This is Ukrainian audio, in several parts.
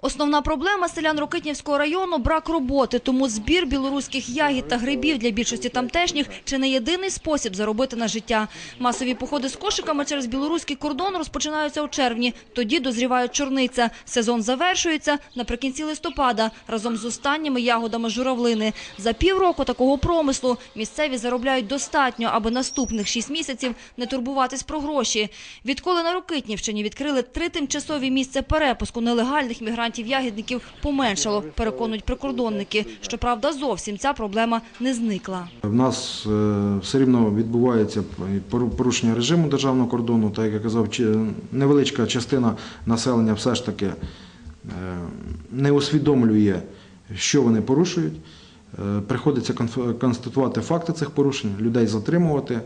Основна проблема селян Рокитнівського району – брак роботи, тому збір білоруських ягід та грибів для більшості тамтешніх – чи не єдиний спосіб заробити на життя. Масові походи з кошиками через білоруський кордон розпочинаються у червні. Тоді дозріває чорниця. Сезон завершується наприкінці листопада разом з останніми ягодами журавлини. За півроку такого промислу місцеві заробляють достатньо, аби наступних шість місяців не турбуватись про гроші. Відколи на Рокитнівщині відкрили три тимчасові місця перепуску нелегальних мігрантів-ягідників, поменшало, переконують прикордонники. Щоправда, зовсім ця проблема не зникла. В нас е, все рівно відбувається порушення режиму державного кордону, так як я казав, невеличка частина населення все ж таки е, не усвідомлює, що вони порушують. Е, Приходиться констатувати факти цих порушень, людей затримувати,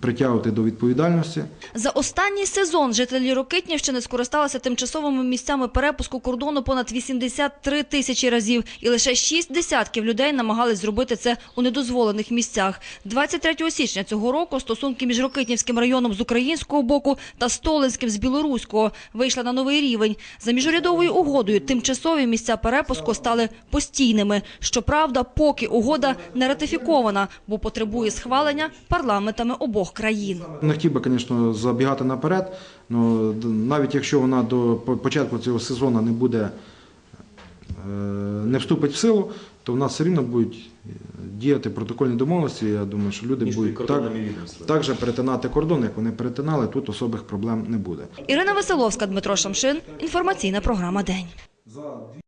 притягувати до відповідальності. За останній сезон жителі Рокитнівщини скористалися тимчасовими місцями перепуску кордону понад 83 тисячі разів. І лише шість десятків людей намагались зробити це у недозволених місцях. 23 січня цього року стосунки між Рокитнівським районом з українського боку та Столинським з білоруського вийшли на новий рівень. За міжурядовою угодою тимчасові місця перепуску стали постійними. Щоправда, поки угода не ратифікована, бо потребує схвалення парламентами обох країн. Не хотів би, звісно, забігати наперед, але навіть якщо вона до початку цього сезону не буде, е, не вступить в силу, то в нас все рівно будуть е, діяти протокольні домовленості. Я думаю, що люди Між будуть так, так же перетинати кордон, як вони перетинали, тут особих проблем не буде. Ірина Веселовська, Дмитро Шамшин. Інформаційна програма «День».